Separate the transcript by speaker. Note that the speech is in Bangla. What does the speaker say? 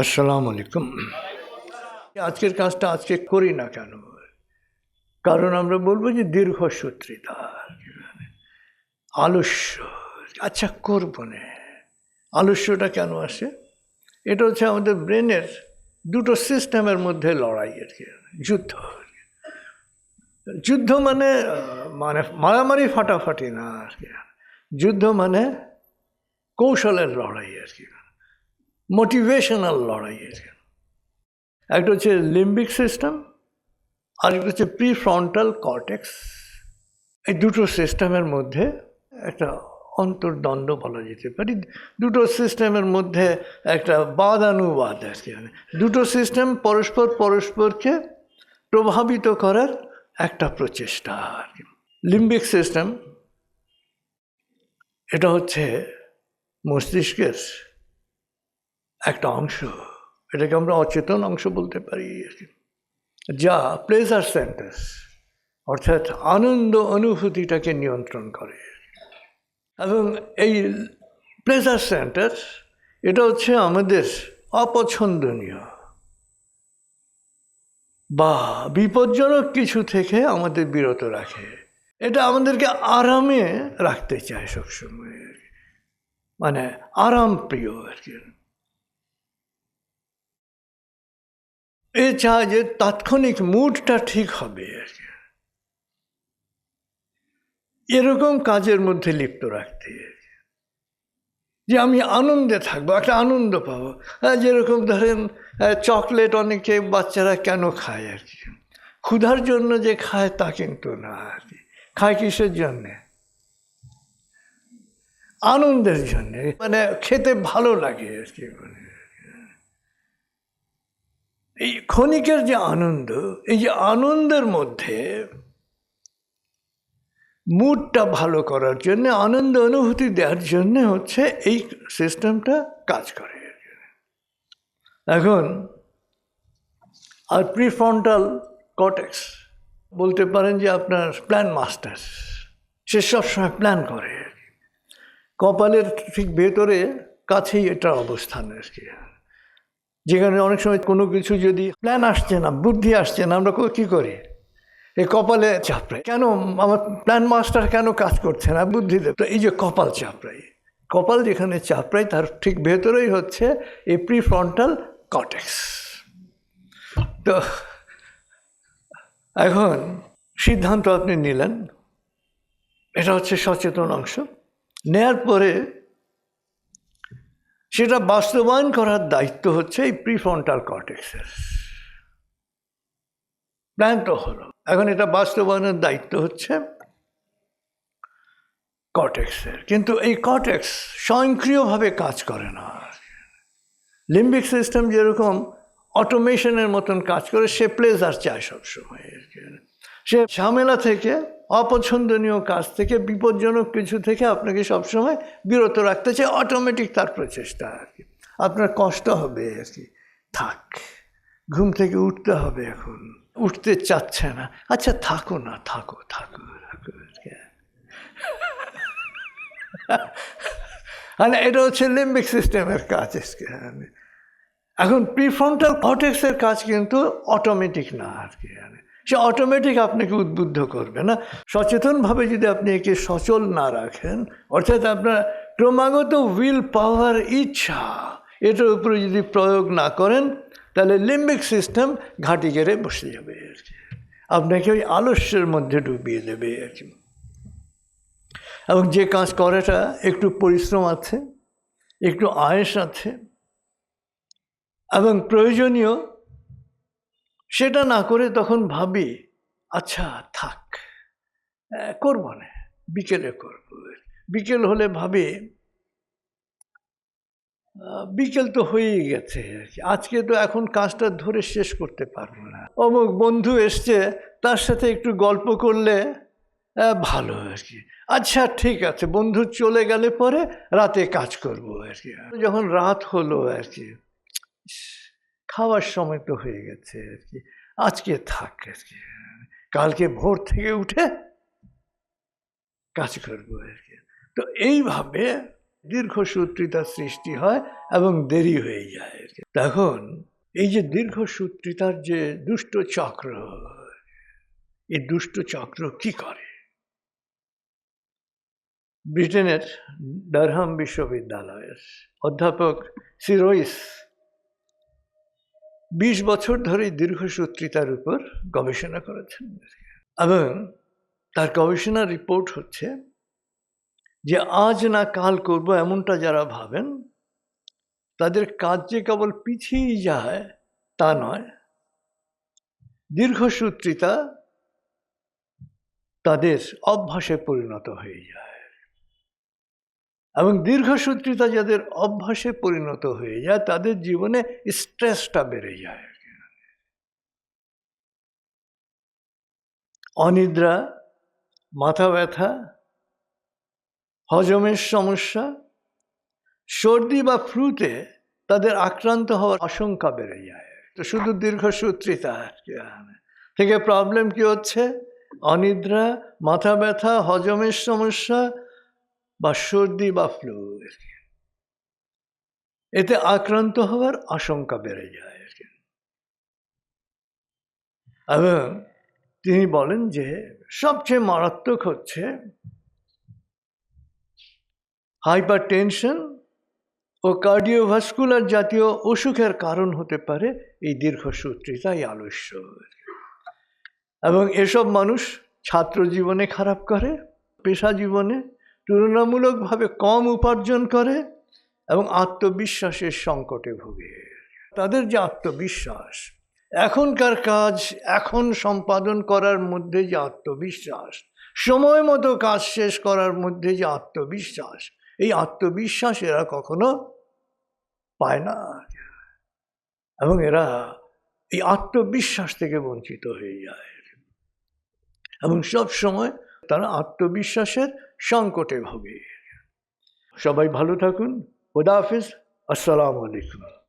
Speaker 1: আসসালামু আলাইকুম। আজকের কাজটা আজকে করি না কেন? কারণ আমরা বলব যে দীর্ঘ দীর্ঘসূত্রিতা আলস্য। আচ্ছা করব না। আলস্যটা কেন আসে? এটা হচ্ছে আমাদের ব্রেনের দুটো সিস্টেমের মধ্যে লড়াই আর কি, যুদ্ধ। যুদ্ধ মানে মানে মারামারি ফাটাফাটি না আর কি। যুদ্ধ মানে কৌশলের লড়াই আর কি। মোটিভেশনাল লড়াই একটা হচ্ছে লিম্বিক সিস্টেম আর একটা হচ্ছে প্রি ফ্রন্টাল কর্টেক্স এই দুটো সিস্টেমের মধ্যে একটা অন্তর্দ্বন্দ্ব বলা যেতে পারে। দুটো সিস্টেমের মধ্যে একটা বাদানুবাদ আর কি দুটো সিস্টেম পরস্পর পরস্পরকে প্রভাবিত করার একটা প্রচেষ্টা। আর কি লিম্বিক সিস্টেম এটা হচ্ছে মস্তিষ্কের একটা অংশ, এটাকে আমরা অচেতন অংশ বলতে পারি। যা প্লেজার সেন্টার অর্থাৎ আনন্দ অনুভূতিটাকে নিয়ন্ত্রণ করে এবং এই প্লেজার সেন্টার এটা হচ্ছে আমাদের অপছন্দনীয় বা বিপজ্জনক কিছু থেকে আমাদের বিরত রাখে এটা আমাদেরকে আরামে রাখতে চায় সবসময়। মানে আরাম প্রিয় আর কি এ চায় যে তাৎক্ষণিক মুডটা ঠিক হবে। আর কি এরকম কাজের মধ্যে লিপ্ত রাখতে। যে আমি আনন্দে থাকব, একটা আনন্দ পাবো। যেরকম ধরেন, চকলেট অনেকে বাচ্চারা কেন খায় আর কি? ক্ষুধার জন্য যে খায় তা কিন্তু না আর কি। খায় কিসের জন্যে? আনন্দের জন্যে। মানে খেতে ভালো লাগে আর কি মানে। এই ক্ষণিকের যে আনন্দ, এই যে আনন্দের মধ্যে মুডটা ভালো করার জন্য, আনন্দ অনুভূতি দেওয়ার জন্য হচ্ছে এই সিস্টেমটা কাজ করে। এখন, আর প্রিফ্রন্টাল কটেক্স বলতে পারেন যে আপনার প্ল্যান মাস্টার সে সবসময় প্ল্যান করে। কপালের ঠিক ভেতরে, কাছেই এটা অবস্থান আর কি। যেখানে অনেক সময় কোনো কিছু যদি প্ল্যান আসছে না, বুদ্ধি আসছে না, আমরা কি করি? এই কপালে চাপড়াই। কেন আমার প্ল্যান মাস্টার কেন কাজ করছে না? বুদ্ধি তো এই যে কপাল চাপড়াই, কপাল যেখানে চাপড়াই, তার ঠিক ভেতরেই হচ্ছে এই প্রিফ্রন্টাল কটেক্স তো এখন সিদ্ধান্ত আপনি নিলেন, এটা হচ্ছে সচেতন অংশ। নেয়ার পরে সেটা বাস্তবায়ন করার দায়িত্ব হচ্ছে এই প্রিফ্রন্টাল কর্টেক্সের প্ল্যান তো হলো। এখন এটা বাস্তবায়নের দায়িত্ব হচ্ছে কটেক্সের কিন্তু এই কটেক্স স্বয়ংক্রিয়ভাবে কাজ করে না। লিম্বিক সিস্টেম যেরকম অটোমেশনের মতন কাজ করে, সে প্লেজার চায় সবসময় সে ঝামেলা থেকে অপছন্দনীয় কাজ থেকে, বিপজ্জনক কিছু থেকে আপনাকে সবসময় বিরত রাখতে চাই অটোমেটিক তার প্রচেষ্টা আর কি। আপনার কষ্ট হবে আর কি। থাক, ঘুম থেকে উঠতে হবে এখন। উঠতে চাচ্ছে না। আচ্ছা থাকো না, থাকো থাকো থাকো। মানে এটা হচ্ছে লিম্বিক সিস্টেমের কাজ। এখন প্রিফ্রন্টাল কর্টেক্সের কাজ কিন্তু অটোমেটিক না আর কি। সে অটোমেটিক আপনাকে উদ্বুদ্ধ করবে না। সচেতনভাবে যদি আপনি একে সচল না রাখেন, অর্থাৎ আপনার ক্রমাগত উইল পাওয়ার ইচ্ছা, এটার উপরে যদি প্রয়োগ না করেন, তাহলে লিম্বিক সিস্টেম ঘাঁটি গেড়ে বসে যাবে আর কি। আপনাকে ওই আলস্যের মধ্যে ডুবিয়ে দেবে আর কি। এবং যে কাজ করাটা একটু পরিশ্রম আছে, একটু আয়েস আছে, এবং প্রয়োজনীয় সেটা না করে তখন ভাবি আচ্ছা থাক করব না, বিকেলে করব। বিকেল হলে ভাবি বিকেল তো হয়েই গেছে। আজকে তো এখন কাজটা ধরে শেষ করতে পারব না। অমুক বন্ধু এসছে, তার সাথে একটু গল্প করলে ভালো আর কি। আচ্ছা ঠিক আছে, বন্ধু চলে গেলে পরে রাতে কাজ করব আর কি। যখন রাত হলো আর কি খাওয়ার সময় তো হয়ে গেছে আর কি। আজকে থাক আর কি। কালকে ভোর থেকে উঠে কাজ করব আর কি। তো এইভাবে দীর্ঘসূত্রিতার সৃষ্টি হয় এবং দেরি হয়ে যায় আর কি। তখন এই যে দীর্ঘসূত্রিতার যে দুষ্ট চক্র, এই দুষ্ট চক্র কি করে? ব্রিটেনের ডারহাম বিশ্ববিদ্যালয়ের অধ্যাপক সিরোইস বিশ বছর ধরে দীর্ঘসূত্রিতার উপর গবেষণা করেছেন। এবং তার গবেষণার রিপোর্ট হচ্ছে যে, আজ না কাল করব এমনটা যারা ভাবেন, তাদের কাজ যে কেবল পিছিয়ে যায় তা নয়। দীর্ঘসূত্রিতা তাদের অভ্যাসে পরিণত হয়ে যায়। এবং দীর্ঘসূত্রিতা যাদের অভ্যাসে পরিণত হয়ে যায়, তাদের জীবনে স্ট্রেসটা বেড়ে যায়। অনিদ্রা, মাথা ব্যথা, হজমের সমস্যা, সর্দি বা ফ্লুতে তাদের আক্রান্ত হওয়ার আশঙ্কা বেড়ে যায়। তো শুধু দীর্ঘসূত্রিতা কি থেকে প্রবলেম কি হচ্ছে? অনিদ্রা, মাথা ব্যথা, হজমের সমস্যা বা সর্দি বা ফ্লু এতে আক্রান্ত হওয়ার আশঙ্কা বেড়ে যায়। আর কি এবং তিনি বলেন যে, সবচেয়ে মারাত্মক হচ্ছে হাইপার টেনশন ও কার্ডিওভাস্কুলার জাতীয় অসুখের কারণ হতে পারে এই দীর্ঘসূত্রিতা এই আলস্য। এবং এসব মানুষ ছাত্র জীবনে খারাপ করে পেশা জীবনে তুলনামূলকভাবে কম উপার্জন করে এবং আত্মবিশ্বাসের সংকটে ভোগে। তাদের যে আত্মবিশ্বাস, এখনকার কাজ, এখন সম্পাদন করার মধ্যে যে আত্মবিশ্বাস, সময় মতো কাজ শেষ করার মধ্যে যে আত্মবিশ্বাস, এই আত্মবিশ্বাস এরা কখনো পায় না। এবং এরা এই আত্মবিশ্বাস থেকে বঞ্চিত হয়ে যায়। এবং সব সময় তারা আত্মবিশ্বাসের সংকটে ভোগে। সবাই ভালো থাকুন। খুদা হাফিজ। আসসালামু আলাইকুম।